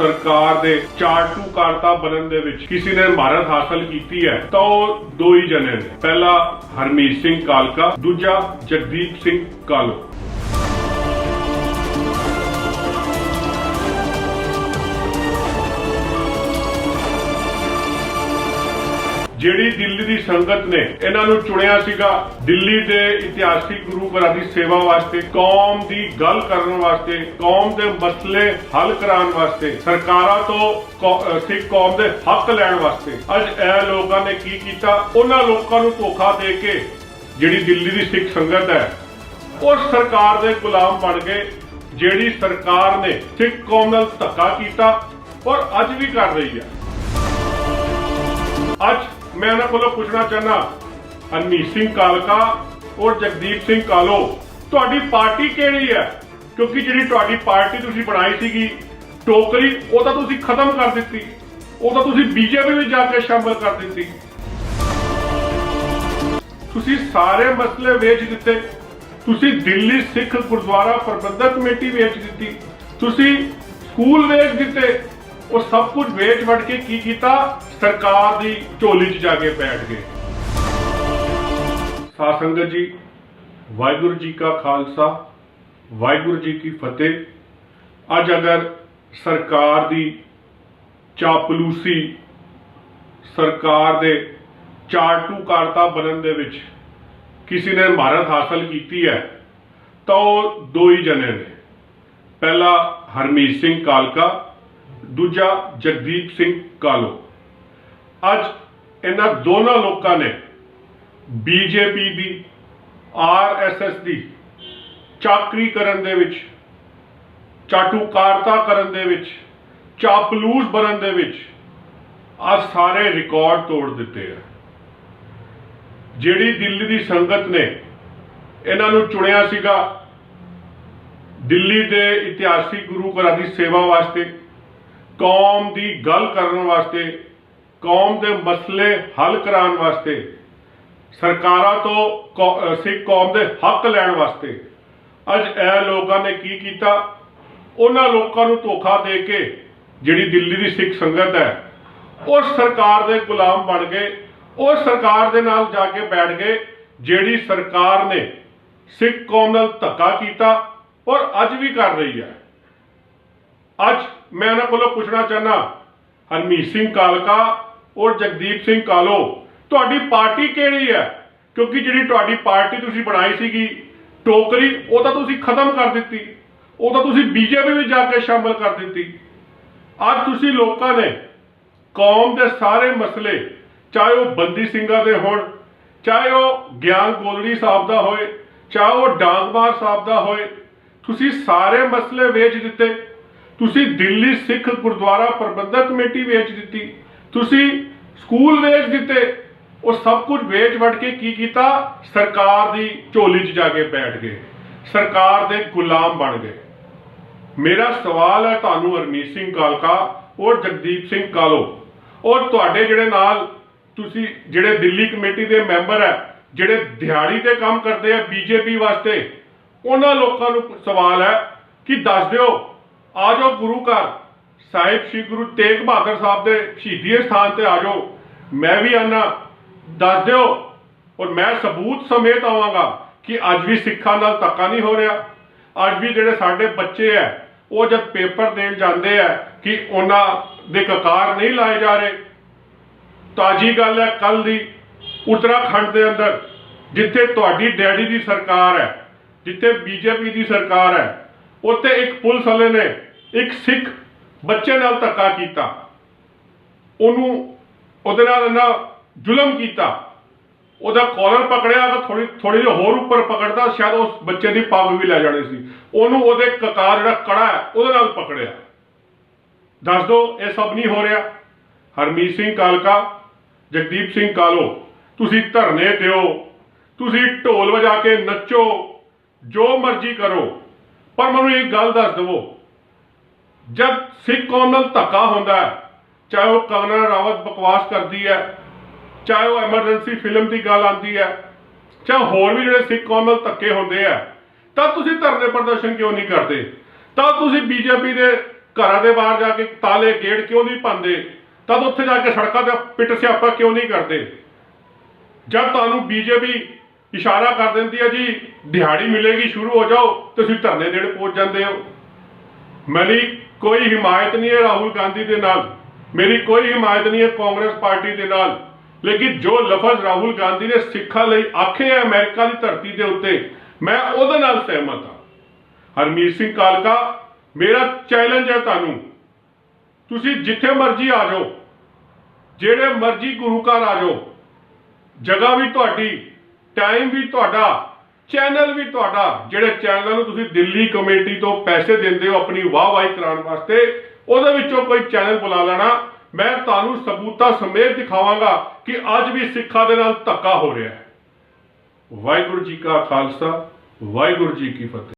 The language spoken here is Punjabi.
ਸਰਕਾਰ ਦੇ ਚਾਰਟੂ ਕਾਰਤਾ ਬਣਨ ਦੇ ਵਿੱਚ ਕਿਸੇ ਨੇ ਮਹਾਰਤ ਹਾਸਲ ਕੀਤੀ ਹੈ, ਤਾਂ ਉਹ ਦੋ ਹੀ ਜਣੇ ਨੇ। ਪਹਿਲਾ ਹਰਮੀਤ ਸਿੰਘ ਕਾਲਕਾ, ਦੂਜਾ ਜਗਦੀਪ ਸਿੰਘ ਕਾਲੋ। ਜਿਹੜੀ ਦਿੱਲੀ ਦੀ ਸੰਗਤ ਨੇ ਇਹਨਾਂ ਨੂੰ ਚੁਣਿਆ ਸੀਗਾ, ਦਿੱਲੀ ਦੇ ਇਤਿਹਾਸਿਕ ਗੁਰੂ ਘਰਾਂ ਦੀ ਸੇਵਾ ਵਾਸਤੇ, ਕੌਮ ਦੀ ਗੱਲ ਕਰਨ ਵਾਸਤੇ, ਕੌਮ ਦੇ ਮਸਲੇ ਹੱਲ ਕਰਾਉਣ ਵਾਸਤੇ, ਸਰਕਾਰਾਂ ਤੋਂ ਸਿੱਖ ਕੌਮ ਦੇ ਹੱਕ ਲੈਣ ਵਾਸਤੇ। ਅੱਜ ਇਹ ਲੋਕਾਂ ਨੇ ਕੀ ਕੀਤਾ? ਉਹਨਾਂ ਲੋਕਾਂ ਨੂੰ ਧੋਖਾ ਦੇ ਕੇ ਜਿਹੜੀ ਦਿੱਲੀ ਦੀ ਸਿੱਖ ਸੰਗਤ ਹੈ ਉਸ ਸਰਕਾਰ ਦੇ ਗੁਲਾਮ ਬਣ ਗਏ, ਜਿਹੜੀ ਸਰਕਾਰ ਨੇ ਸਿੱਖ ਕੌਮ ਨਾਲ ਧੱਕਾ ਕੀਤਾ ਔਰ ਅੱਜ ਵੀ ਕਰ ਰਹੀ ਹੈ। ਅੱਜ ਮੈਂ ਉਹਨਾਂ ਕੋਲੋਂ ਪੁੱਛਣਾ ਚਾਹਨਾ ਹਰਮੀਤ ਸਿੰਘ ਕਾਲਕਾ ਔਰ ਜਗਦੀਪ ਸਿੰਘ ਕਾਲੋ, ਤੁਹਾਡੀ ਪਾਰਟੀ ਕਿਹੜੀ ਹੈ? ਕਿਉਂਕਿ ਜਿਹੜੀ ਤੁਹਾਡੀ ਪਾਰਟੀ ਤੁਸੀਂ ਬਣਾਈ ਸੀਗੀ, ਟੋਕਰੀ, ਉਹ ਤਾਂ ਤੁਸੀਂ ਖਤਮ ਕਰ ਦਿੱਤੀ। ਉਹ ਤਾਂ ਤੁਸੀਂ ਬੀਜੇਪੀ ਵਿੱਚ ਜਾ ਕੇ ਸ਼ਾਮਲ ਕਰ ਦਿੱਤੀ। ਤੁਸੀਂ ਸਾਰੇ ਮਸਲੇ ਵੇਚ ਦਿੱਤੇ। ਤੁਸੀਂ ਦਿੱਲੀ ਸਿੱਖ ਗੁਰਦੁਆਰਾ ਪ੍ਰਬੰਧਕ ਕਮੇਟੀ ਵੇਚ ਦਿੱਤੀ। ਤੁਸੀਂ ਸਕੂਲ ਵੇਚ ਦਿੱਤੇ। ਉਹ ਸਭ ਕੁਝ ਵੇਚ ਵੜ ਕੇ ਕੀ ਕੀਤਾ? ਸਰਕਾਰ ਦੀ ਝੋਲੀ 'ਚ ਜਾ ਕੇ ਬੈਠ ਗਏ। ਸਾਧ ਸੰਗਤ ਜੀ, ਵਾਹਿਗੁਰੂ ਜੀ ਕਾ ਖਾਲਸਾ, ਵਾਹਿਗੁਰੂ ਜੀ ਕੀ ਫਤਿਹ। ਅੱਜ ਅਗਰ ਸਰਕਾਰ ਦੀ ਚਾਪਲੂਸੀ ਸਰਕਾਰ ਦੇ ਚਾਰਟੂ ਕਾਰਤਾ ਬਣਨ ਦੇ ਵਿੱਚ ਕਿਸੇ ਨੇ ਮਹਾਰਤ ਹਾਸਲ ਕੀਤੀ ਹੈ, ਤਾਂ ਉਹ ਦੋ ਹੀ ਜਣੇ ਨੇ। ਪਹਿਲਾ ਹਰਮੀਤ ਸਿੰਘ ਕਾਲਕਾ ਦੂਜਾ ਜਗਦੀਪ ਸਿੰਘ ਕਾਲੋ। ਅੱਜ ਇਹਨਾਂ ਦੋਨਾਂ ਲੋਕਾਂ ਨੇ ਬੀਜੇਪੀ ਦੀ, ਆਰਐਸਐਸ ਦੀ ਚਾਕਰੀ ਕਰਨ ਦੇ ਵਿੱਚ, ਚਾਟੂਕਾਰਤਾ ਕਰਨ ਦੇ ਵਿੱਚ, ਚਾਪਲੂਸ ਬਣਨ ਦੇ ਵਿੱਚ ਆ ਸਾਰੇ ਰਿਕਾਰਡ ਤੋੜ ਦਿੱਤੇ ਆ। ਜਿਹੜੀ ਦਿੱਲੀ ਦੀ ਸੰਗਤ ਨੇ ਇਹਨਾਂ ਨੂੰ ਚੁਣਿਆ ਸੀਗਾ, ਦਿੱਲੀ ਦੇ ਇਤਿਹਾਸਿਕ ਗੁਰੂ ਘਰਾਂ ਦੀ ਸੇਵਾ ਵਾਸਤੇ ਕੌਮ ਦੀ ਗੱਲ ਕਰਨ ਵਾਸਤੇ, ਕੌਮ ਦੇ ਮਸਲੇ ਹੱਲ ਕਰਾਉਣ ਵਾਸਤੇ, ਸਰਕਾਰਾਂ ਤੋਂ ਸਿੱਖ ਕੌਮ ਦੇ ਹੱਕ ਲੈਣ ਵਾਸਤੇ। ਅੱਜ ਇਹ ਲੋਕਾਂ ਨੇ ਕੀ ਕੀਤਾ? ਉਹਨਾਂ ਲੋਕਾਂ ਨੂੰ ਧੋਖਾ ਦੇ ਕੇ ਜਿਹੜੀ ਦਿੱਲੀ ਦੀ ਸਿੱਖ ਸੰਗਤ ਹੈ ਉਸ ਸਰਕਾਰ ਦੇ ਗੁਲਾਮ ਬਣ ਗਏ। ਉਸ ਸਰਕਾਰ ਦੇ ਨਾਲ ਜਾ ਕੇ ਬੈਠ ਗਏ, ਜਿਹੜੀ ਸਰਕਾਰ ਨੇ ਸਿੱਖ ਕੌਮ ਨਾਲ ਧੱਕਾ ਕੀਤਾ ਔਰ ਅੱਜ ਵੀ ਕਰ ਰਹੀ ਹੈ। ਅੱਜ ਮੈਂ ਉਹਨਾਂ ਕੋਲੋਂ ਪੁੱਛਣਾ ਚਾਹਨਾ ਹਰਮੀਤ ਸਿੰਘ ਕਾਲਕਾ ਔਰ ਜਗਦੀਪ ਸਿੰਘ ਕਾਲੋ, ਤੁਹਾਡੀ ਪਾਰਟੀ ਕਿਹੜੀ ਹੈ? ਕਿਉਂਕਿ ਜਿਹੜੀ ਤੁਹਾਡੀ ਪਾਰਟੀ ਤੁਸੀਂ ਬਣਾਈ ਸੀਗੀ, ਟੋਕਰੀ, ਉਹ ਤਾਂ ਤੁਸੀਂ ਖਤਮ ਕਰ ਦਿੱਤੀ। ਉਹ ਤਾਂ ਤੁਸੀਂ ਬੀਜੇਪੀ ਵਿੱਚ ਜਾ ਕੇ ਸ਼ਾਮਲ ਕਰ ਦਿੱਤੀ। ਅੱਜ ਤੁਸੀਂ ਲੋਕਾਂ ਨੇ ਕੌਮ ਦੇ ਸਾਰੇ ਮਸਲੇ, ਚਾਹੇ ਉਹ ਬੰਦੀ ਸਿੰਘਾਂ ਦੇ ਹੋਣ, ਚਾਹੇ ਉਹ ਗਿਆਨ ਗੋਲੜੀ ਸਾਹਿਬ ਦਾ ਹੋਏ, ਚਾਹੇ ਉਹ ਡਾਂਗਮਾਰ ਸਾਹਿਬ ਦਾ ਹੋਏ, ਤੁਸੀਂ ਸਾਰੇ ਮਸਲੇ ਵੇਚ ਦਿੱਤੇ। ਤੁਸੀਂ ਦਿੱਲੀ ਸਿੱਖ ਗੁਰਦੁਆਰਾ ਪ੍ਰਬੰਧਕ ਕਮੇਟੀ ਵੇਚ ਦਿੱਤੀ। ਤੁਸੀਂ ਸਕੂਲ ਵੇਚ ਦਿੱਤੇ। ਉਹ ਸਭ ਕੁਝ ਵੇਚ ਵੜ ਕੇ ਕੀ ਕੀਤਾ? ਸਰਕਾਰ ਦੀ ਝੋਲੀ 'ਚ ਜਾ ਕੇ ਬੈਠ ਗਏ। ਸਰਕਾਰ ਦੇ ਗੁਲਾਮ ਬਣ ਗਏ। ਮੇਰਾ ਸਵਾਲ ਹੈ ਤੁਹਾਨੂੰ ਹਰਮੀਤ ਸਿੰਘ ਕਾਲਕਾ ਔਰ ਜਗਦੀਪ ਸਿੰਘ ਕਾਲੋ। ਔਰ ਤੁਹਾਡੇ ਜਿਹੜੇ ਨਾਲ ਤੁਸੀਂ ਜਿਹੜੇ ਦਿੱਲੀ ਕਮੇਟੀ ਦੇ ਮੈਂਬਰ ਹੈ, ਜਿਹੜੇ ਦਿਹਾੜੀ ਤੇ ਕੰਮ ਕਰਦੇ ਆ ਬੀਜੇਪੀ ਵਾਸਤੇ, ਉਹਨਾਂ ਲੋਕਾਂ ਨੂੰ ਸਵਾਲ ਹੈ ਕਿ ਦੱਸ ਦਿਓ ਆ ਜਾਓ ਗੁਰੂ ਘਰ। ਸਾਹਿਬ ਸ੍ਰੀ ਗੁਰੂ ਤੇਗ ਬਹਾਦਰ ਸਾਹਿਬ ਦੇ ਸ਼ਹੀਦੀ ਸਥਾਨ ਤੇ ਆ ਜਾਓ। ਮੈਂ ਵੀ ਆਨਾ। ਦੱਸ ਦਿਓ। ਔਰ ਮੈਂ ਸਬੂਤ ਸਮੇਤ ਆਵਾਂਗਾ ਕਿ ਅੱਜ ਵੀ ਸਿੱਖਾਂ ਨਾਲ ਧੱਕਾ ਨਹੀਂ ਹੋ ਰਿਹਾ। ਅੱਜ ਵੀ ਜਿਹੜੇ ਸਾਡੇ ਬੱਚੇ ਐ, ਉਹ ਜਦ ਪੇਪਰ ਦੇਣ ਜਾਂਦੇ ਐ ਕਿ ਉਹਨਾਂ ਦੇ ਕਕਾਰ ਨਹੀਂ ਲਾਏ ਜਾ ਰਹੇ। ਤਾਜੀ ਗੱਲ ਹੈ ਕੱਲ ਦੀ ਉੱਤਰਾਖੰਡ ਦੇ ਅੰਦਰ, ਜਿੱਥੇ ਤੁਹਾਡੀ ਡੈਡੀ ਦੀ ਸਰਕਾਰ ਹੈ ਜਿੱਥੇ ਬੀਜੇਪੀ ਦੀ ਸਰਕਾਰ ਹੈ ਉੱਥੇ ਇੱਕ ਪੁਲਿਸ ਵਾਲੇ ਨੇ ਇੱਕ ਸਿੱਖ ਬੱਚੇ ਨਾਲ ਧੱਕਾ ਕੀਤਾ। ਉਹਨੂੰ ਉਹਦੇ ਨਾਲ ਇਹਨਾਂ ਜ਼ੁਲਮ ਕੀਤਾ। ਉਹਦਾ ਕਾਲਰ ਪਕੜਿਆ ਤਾਂ ਥੋੜੀ ਥੋੜੀ ਜਿਹੀ ਹੋਰ ਉੱਪਰ ਪਕੜਦਾ, ਸ਼ਾਇਦ ਉਸ ਬੱਚੇ ਦੀ ਪੱਗ ਵੀ ਲੈ ਜਾਣੀ ਸੀ। ਉਹਨੂੰ ਉਹਦੇ ਕਕਾਰ ਜਿਹੜਾ ਕੜਾ ਹੈ, ਉਹਦੇ ਨਾਲ ਪਕੜਿਆ। ਦੱਸ ਦੋ, ਇਹ ਸਭ ਨਹੀਂ ਹੋ ਰਿਹਾ। ਹਰਮੀਤ ਸਿੰਘ ਕਾਲਕਾ, ਜਗਦੀਪ ਸਿੰਘ ਕਾਲੋ, ਤੁਸੀਂ ਧਰਨੇ ਦਿਓ ਤੁਸੀਂ ਢੋਲ ਵਜਾ ਕੇ ਨੱਚੋ। ਜੋ ਮਰਜ਼ੀ ਕਰੋ। ਪਰ ਮੈਨੂੰ ਇੱਕ ਗੱਲ ਦੱਸ ਦਵੋ। ਜਦ ਸਿੱਖ ਕੌਮ ਨਾਲ ਧੱਕਾ ਹੁੰਦਾ ਚਾਹੇ ਉਹ ਕਵਨਾ ਰਾਵਤ ਬਕਵਾਸ ਕਰਦੀ ਹੈ, ਚਾਹੇ ਉਹ ਐਮਰਜੈਂਸੀ ਫਿਲਮ ਦੀ ਗੱਲ ਆਉਂਦੀ ਹੈ, ਚਾਹੇ ਹੋਰ ਵੀ ਜਿਹੜੇ ਸਿੱਖ ਕੌਮ ਨਾਲ ਧੱਕੇ ਹੁੰਦੇ ਆ ਤਾਂ ਤੁਸੀਂ ਧਰਨੇ ਪ੍ਰਦਰਸ਼ਨ ਕਿਉਂ ਨਹੀਂ ਕਰਦੇ? ਤਾਂ ਤੁਸੀਂ ਬੀਜੇਪੀ ਦੇ ਘਰਾਂ ਦੇ ਬਾਹਰ ਜਾ ਕੇ ਤਾਲੇ ਗੇੜ ਕਿਉਂ ਨਹੀਂ ਪਾਉਂਦੇ? ਤਦ ਉੱਥੇ ਜਾ ਕੇ ਸੜਕਾਂ ਤੇ ਪਿੱਟ ਸਿਆਪਾ ਕਿਉਂ ਨਹੀਂ ਕਰਦੇ? ਜਦ ਤੁਹਾਨੂੰ ਬੀਜੇਪੀ ਇਸ਼ਾਰਾ ਕਰ ਦਿੰਦੀ ਹੈ, ਜੀ, ਦਿਹਾੜੀ ਮਿਲੇਗੀ, ਸ਼ੁਰੂ ਹੋ ਜਾਓ ਤੁਸੀਂ ਧਰਨੇ ਦੇਣ ਪਹੁੰਚ ਜਾਂਦੇ ਹੋ। ਮੇਰੀ ਕੋਈ ਹਿਮਾਇਤ ਨਹੀਂ ਹੈ ਰਾਹੁਲ ਗਾਂਧੀ ਦੇ ਨਾਲ। ਮੇਰੀ ਕੋਈ ਹਿਮਾਇਤ ਨਹੀਂ ਹੈ ਕਾਂਗਰਸ ਪਾਰਟੀ ਦੇ ਨਾਲ। ਲੇਕਿਨ ਜੋ ਲਫ਼ਜ਼ ਰਾਹੁਲ ਗਾਂਧੀ ਨੇ ਸਿੱਖਾਂ ਲਈ ਆਖੇ ਹੈ ਅਮਰੀਕਾ ਦੀ ਧਰਤੀ ਦੇ ਉੱਤੇ, ਮੈਂ ਉਹਦੇ ਨਾਲ ਸਹਿਮਤ ਹਾਂ। ਹਰਮੀਤ ਸਿੰਘ ਕਾਲਕਾ, ਮੇਰਾ ਚੈਲੰਜ ਹੈ ਤੁਹਾਨੂੰ। ਤੁਸੀਂ ਜਿੱਥੇ ਮਰਜ਼ੀ ਆ ਜਾਓ। ਜਿਹੜੇ ਮਰਜ਼ੀ ਗੁਰੂ ਘਰ ਆ ਜਾਓ। ਜਗ੍ਹਾ ਵੀ ਤੁਹਾਡੀ ਟਾਈਮ ਵੀ ਤੁਹਾਡਾ ਚੈਨਲ ਵੀ ਤੁਹਾਡਾ, ਜਿਹੜੇ ਚੈਨਲਾਂ ਨੂੰ ਤੁਸੀਂ ਦਿੱਲੀ ਕਮੇਟੀ ਤੋਂ ਪੈਸੇ ਦਿੰਦੇ ਹੋ ਆਪਣੀ ਵਾਹਵਾਹੀ ਕਰਾਉਣ ਵਾਸਤੇ, ਉਹਦੇ ਵਿੱਚੋਂ ਕੋਈ ਚੈਨਲ ਬੁਲਾ ਲੈਣਾ। ਮੈਂ ਤੁਹਾਨੂੰ ਸਬੂਤਾਂ ਸਮੇਤ ਦਿਖਾਵਾਂਗਾ ਕਿ ਅੱਜ ਵੀ ਸਿੱਖਾਂ ਦੇ ਨਾਲ ਧੱਕਾ ਹੋ ਰਿਹਾ ਹੈ। ਵਾਹਿਗੁਰੂ ਜੀ ਕਾ ਖਾਲਸਾ, ਵਾਹਿਗੁਰੂ ਜੀ ਕੀ ਫਤਿਹ।